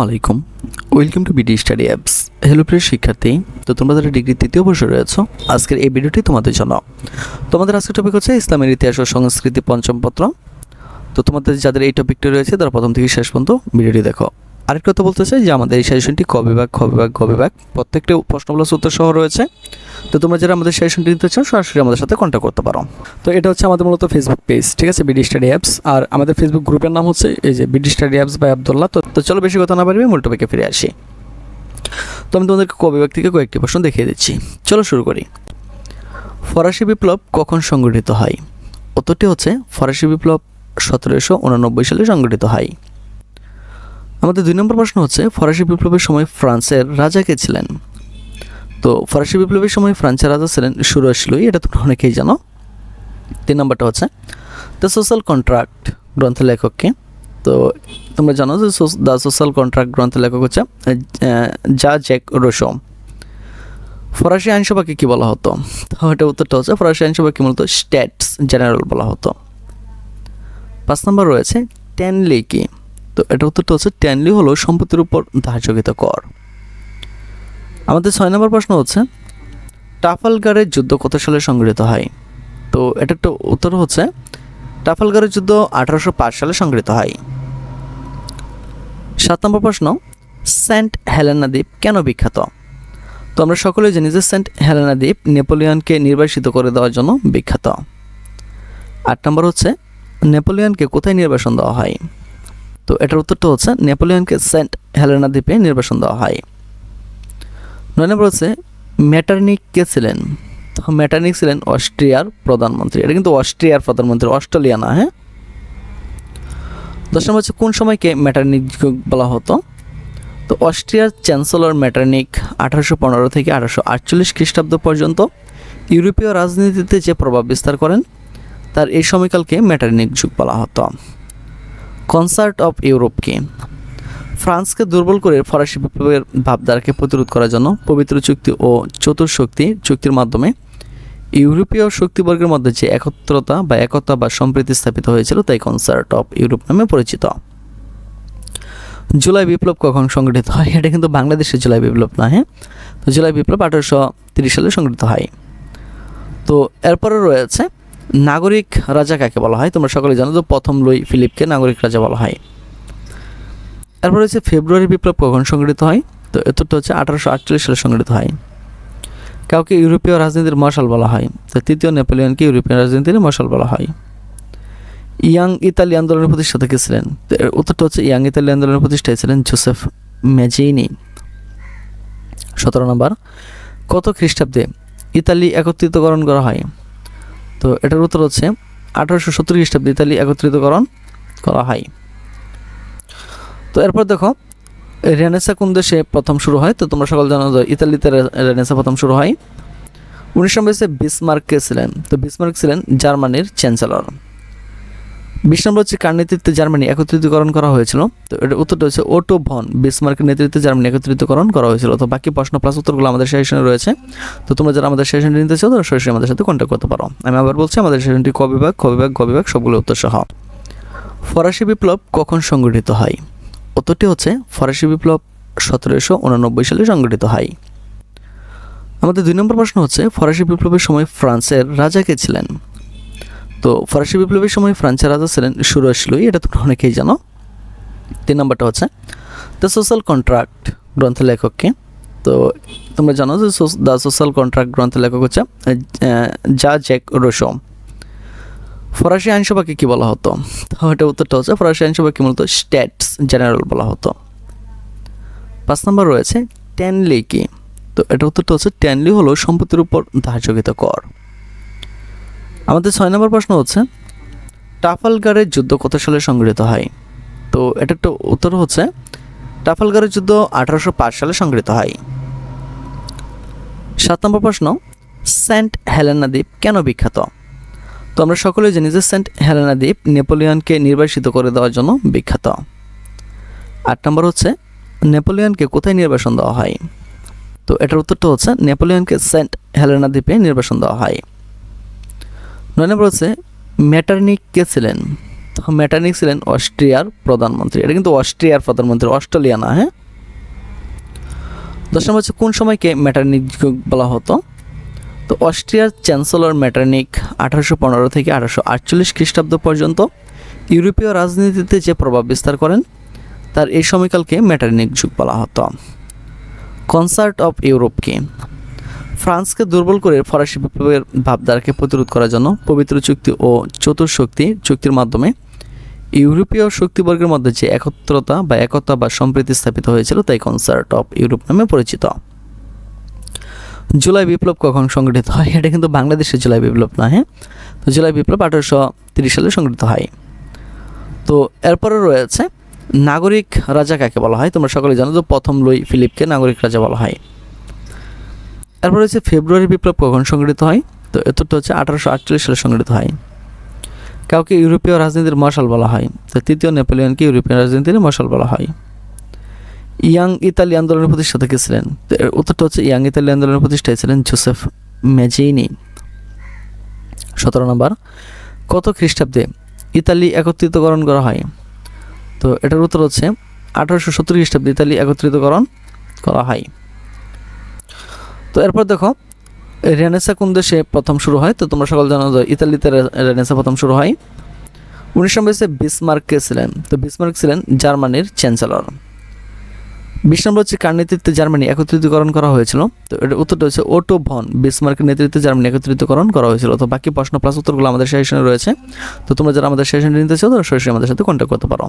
আলাইকুম। Welcome to BD study apps hello প্রিয় শিক্ষার্থী, তো তোমরা যারা ডিগ্রি তৃতীয় বর্ষে রয়েছ, আজকের এই ভিডিওটি তোমাদের জন্য। তোমাদের আজকের টপিক হচ্ছে ইসলামের ইতিহাস ও সংস্কৃতি পঞ্চম পত্র। তো তোমাদের যাদের এই টপিকটি রয়েছে, তারা প্রথম থেকে শেষ পর্যন্ত ভিডিওটি দেখো। আরেকটা কথা বলতে চাই যে আমাদের এই সাজেশনটি ক বিভাগ খ বিভাগ গ বিভাগ প্রত্যেকটা প্রশ্নগুলো উত্তর সহ রয়েছে। তো তোমরা যারা আমাদের সাজেশনটি নিতে চাও, সরাসরি আমাদের সাথে কন্ট্যাক্ট করতে পারো। তো এটা হচ্ছে আমাদের মূলত ফেসবুক পেজ ঠিক আছে? বিডি স্টাডি অ্যাপস আর আমাদের ফেসবুক গ্রুপের নাম হচ্ছে এই যে BD study apps by Abdullah তো তো চলো বেশি কথা না পারবি মূল টপিকে ফিরে আসি। তো আমি তোমাদেরকে ক বিভাগ থেকে কয়েকটি প্রশ্ন দেখিয়ে দিচ্ছি। চলো শুরু করি। ফরাসি বিপ্লব কখন সংগঠিত হয়? উত্তরটি হচ্ছে ফরাসি বিপ্লব সতেরোশো উনানব্বই সালে সংগঠিত হয়। আমাদের দুই নম্বর প্রশ্ন হচ্ছে, ফরাসি বিপ্লবের সময় ফ্রান্সের রাজা কে ছিলেন? তো ফরাসি বিপ্লবের সময় ফ্রান্সের রাজা ছিলেন সুরজ লুই, এটা তোমরা অনেকেই জানো। তিন নম্বরটা হচ্ছে, দ্য সোশ্যাল কন্ট্রাক্ট গ্রন্থের লেখককে তো তোমরা জানো যে দ্য সোশ্যাল কন্ট্রাক্ট গ্রন্থের লেখক হচ্ছে যা জ্যাক রোশো। ফরাসি আইনসভাকে কী বলা হতো? এটা উত্তরটা হচ্ছে, ফরাসি আইনসভাকে মূলত স্ট্যাটস জেনারেল বলা হতো। পাঁচ নম্বর রয়েছে ট্যানলি কি? তো এটা উত্তরটা হচ্ছে ট্যানলি হলো সম্পত্তির উপর ধার্যকৃত কর। আমাদের ছয় নম্বর প্রশ্ন হচ্ছে টাফালগারের যুদ্ধ কত সালে সংগঠিত হয়? তো এটা একটা উত্তর হচ্ছে টাফালগারের যুদ্ধ আঠারোশো পাঁচ সালে সংগঠিত হয়। সাত নম্বর প্রশ্ন, সেন্ট হেলেনা দ্বীপ কেন বিখ্যাত? তো আমরা সকলেই জানি যে সেন্ট হেলেনা দ্বীপ নেপোলিয়নকে নির্বাসিত করে দেওয়ার জন্য বিখ্যাত। আট নম্বর হচ্ছে, নেপোলিয়নকে কোথায় নির্বাসন দেওয়া হয়? তো এটার উত্তরটা হচ্ছে নেপোলিয়নকে সেন্ট হেলেনা দ্বীপে নির্বাসন দেওয়া হয়। নয় নম্বর হচ্ছে ম্যাটারনিক কে ছিলেন? তো ম্যাটারনিক ছিলেন অস্ট্রিয়ার প্রধানমন্ত্রী। এটা কিন্তু অস্ট্রিয়ার প্রধানমন্ত্রী, অস্ট্রেলিয়া না হ্যাঁ? দশ নম্বর হচ্ছে কোন সময়কে ম্যাটারনিক যুগ বলা হতো? তো অস্ট্রিয়ার চ্যান্সেলর ম্যাটারনিক আঠারোশো পনেরো থেকে আঠারোশো আটচল্লিশ খ্রিস্টাব্দ পর্যন্ত ইউরোপীয় রাজনীতিতে যে প্রভাব বিস্তার করেন, তার এই সময়কালকে ম্যাটারনিক যুগ বলা হতো। কনসার্ট অফ ইউরোপকে। ফ্রান্সকে দুর্বল করে ফরাসি বিপ্লবের ভাবধারাকে প্রতিরোধ করার জন্য পবিত্র চুক্তি ও চতুর্শক্তি চুক্তির মাধ্যমে ইউরোপীয় শক্তিবর্গের মধ্যে যে একত্রতা বা একতা বা সম্প্রীতি স্থাপিত হয়েছিল তাই কনসার্ট অফ ইউরোপ নামে পরিচিত। জুলাই বিপ্লব কখন সংগঠিত হয়? এটা কিন্তু বাংলাদেশের জুলাই বিপ্লব না হ্যাঁ? তো জুলাই বিপ্লব আঠারোশো তিরিশ সালে সংগঠিত হয়। তো এরপরে রয়েছে নাগরিক রাজা কাকে বলা হয়? তোমরা সকলে জানো তো, প্রথম লুই ফিলিপকে নাগরিক রাজা বলা হয়। এরপর হচ্ছে ফেব্রুয়ারি বিপ্লব কখন সংগঠিত হয়? তো এতটা হচ্ছে আঠারোশো আটচল্লিশ সালে সংগঠিত হয়। কাউকে ইউরোপীয় রাজনীতির মশাল বলা হয়। তো তৃতীয় নেপোলিয়নকে ইউরোপীয় রাজনীতির মশাল বলা হয়। ইয়াং ইতালি আন্দোলনের প্রতিষ্ঠাতা কে ছিলেন? উত্তরটা হচ্ছে ইয়াং ইতালি আন্দোলনের প্রতিষ্ঠায় ছিলেন জোসেফ ম্যাজিনি সতেরো নম্বর, কত খ্রিস্টাব্দে ইতালি একত্রিতকরণ করা হয়? তো এটার উত্তর হচ্ছে আঠারোশো সত্তর খ্রিস্টাব্দে ইতালি একত্রিতকরণ করা হয়। তো এরপর দেখো, রেনেসা কোন দেশে প্রথম শুরু হয়? তো তোমরা সকল জানো ইতালিতে রেনেসা প্রথম শুরু হয়। উনিশ নম্বর বিসমার্ক কে ছিলেন। তো বিসমার্ক ছিলেন জার্মানির চ্যান্সেলর। বিশ নম্বর হচ্ছে কার নেতৃত্বে জার্মানি একত্রিতকরণ করা হয়েছিল? তো এটার উত্তরটা হচ্ছে ওটো ভন, বিসমার্কের নেতৃত্বে জার্মানি একত্রিতকরণ করা হয়েছিল। তো বাকি প্রশ্ন প্লাস উত্তরগুলো আমাদের সেশনে রয়েছে। তো তোমরা যারা আমাদের সেশনটি নিতে চাও, তারা সরাসরি আমাদের সাথে কন্ট্যাক্ট করতে পারো। আমি আবার বলছি, আমাদের সেশনটি ক বিভাগ, খ বিভাগ, গ বিভাগ, সবগুলো উত্তর সহ ফরাসি বিপ্লব কখন সংগঠিত হয়? উত্তরটি হচ্ছে ফরাসি বিপ্লব সতেরোশো উনানব্বই সালে সংগঠিত হয়। আমাদের দুই নম্বর প্রশ্ন হচ্ছে, ফরাসি বিপ্লবের সময় ফ্রান্সের রাজা কে ছিলেন? তো ফরাসি বিপ্লবের সময় ফ্রান্সের রাজা ছিলেন সুরজ লুই, এটা তোমরা অনেকেই জানো। তিন নম্বরটা হচ্ছে, দ্য সোশ্যাল কন্ট্রাক্ট গ্রন্থের লেখককে তো তোমরা জানো যে দ্য সোশ্যাল কন্ট্রাক্ট গ্রন্থের লেখক হচ্ছে যা জ্যাক রোশো ফরাসি আইনসভাকে কী বলা হতো? এটা উত্তরটা হচ্ছে, ফরাসি আইনসভাকে মূলত স্ট্যাটস জেনারেল বলা হতো। পাঁচ নম্বর রয়েছে, ট্যানলি কি? তো এটা উত্তরটা হচ্ছে, ট্যানলি হলো সম্পত্তির উপর ধার্যকৃত কর। আমাদের ছয় নম্বর প্রশ্ন হচ্ছে টাফালগারের যুদ্ধ কত সালে সংগৃহীত হয়? তো এটা একটা উত্তর হচ্ছে টাফালগারের যুদ্ধ আঠারোশো পাঁচ সালে সংগঠিত হয়। সাত নম্বর প্রশ্ন, সেন্ট হেলেনা দ্বীপ কেন বিখ্যাত? তো আমরা সকলেই জানি যে সেন্ট হেলেনা দ্বীপ নেপোলিয়নকে নির্বাসিত করে দেওয়ার জন্য বিখ্যাত। আট নম্বর হচ্ছে, নেপোলিয়নকে কোথায় নির্বাসন দেওয়া হয়? তো এটার উত্তরটা হচ্ছে, নেপোলিয়নকে সেন্ট হেলেনা দ্বীপে নির্বাসন দেওয়া হয়। নয় নম্বর হচ্ছে ম্যাটারনিক কে ছিলেন। তো মেটানিক ছিলেন অস্ট্রিয়ার প্রধানমন্ত্রী। এটা কিন্তু অস্ট্রিয়ার প্রধানমন্ত্রী, অস্ট্রেলিয়া না হ্যাঁ? দশ নম্বর হচ্ছে কোন সময়কে মেটারনিক যুগ বলা হতো? তো অস্ট্রিয়ার চ্যান্সেলর মেটারনিক আঠারোশো পনেরো থেকে আঠারোশো আটচল্লিশ খ্রিস্টাব্দ পর্যন্ত ইউরোপীয় রাজনীতিতে যে প্রভাব বিস্তার করেন, তার এই সময়কালকে মেটারনিক যুগ বলা হতো। কনসার্ট অফ ইউরোপ কি? ফ্রান্সকে দুর্বল করে ফরাসি বিপ্লবের ভাবধারাকে প্রতিরোধ করার জন্য পবিত্র চুক্তি ও চতুর্শক্তি চুক্তির মাধ্যমে ইউরোপীয় শক্তিবর্গের মধ্যে যে একত্রতা বা একতা বা সম্প্রীতি স্থাপিত হয়েছিল, তাই কনসার্ট অফ ইউরোপ নামে পরিচিত। জুলাই বিপ্লব কখন সংগঠিত হয়? এটা কিন্তু বাংলাদেশের জুলাই বিপ্লব না হ্যাঁ? তো জুলাই বিপ্লব আঠারোশো তিরিশ সালে সংগঠিত হয়। তো এরপরে রয়েছে নাগরিক রাজা কাকে বলা হয়? তোমরা সকলে জানো তো প্রথম লুই ফিলিপকে নাগরিক রাজা বলা হয়। এরপর হচ্ছে ফেব্রুয়ারি বিপ্লব কখন সংগঠিত হয়? তো এতটা হচ্ছে আঠারোশো আটচল্লিশ সালে সংগঠিত হয়। কাউকে ইউরোপীয় রাজনীতির মশাল বলা হয়। তো তৃতীয় নেপোলিয়নকে ইউরোপীয় রাজনীতির মশাল বলা হয়। ইয়াং ইতালি আন্দোলনের প্রতিষ্ঠাতা কে ছিলেন? উত্তরটা হচ্ছে ইয়াং ইতালি আন্দোলনের প্রতিষ্ঠায় ছিলেন জোসেফ মেজিনি সতেরো নম্বর, কত খ্রিস্টাব্দে ইতালি একত্রিতকরণ করা হয়? তো এটার উত্তর হচ্ছে আঠারোশো সত্তর খ্রিস্টাব্দে ইতালি একত্রিতকরণ করা হয়। তো এরপর দেখো রেনেসা কোন দেশে প্রথম শুরু হয়? তো তোমরা সকল জানো যে ইতালিতে রেনেসা প্রথম শুরু হয়। উনিশ নম্বর হচ্ছে বিসমার্ক ছিলেন। তো বিসমার্ক ছিলেন জার্মানির চ্যান্সেলর বিশ নম্বর হচ্ছে কার নেতৃত্বে জার্মানি একত্রিতকরণ করা হয়েছিল? তো এটার উত্তরটা হচ্ছে ওটো ভন। বিসমার্কের নেতৃত্বে জার্মানি একত্রিতকরণ করা হয়েছিল। তো বাকি প্রশ্ন প্লাস উত্তরগুলো আমাদের সেশনে রয়েছে। তো তোমরা যারা আমাদের সেশনে নিতে চাও, তারা সরাসরি আমাদের সাথে কন্ট্যাক্ট করতে পারো।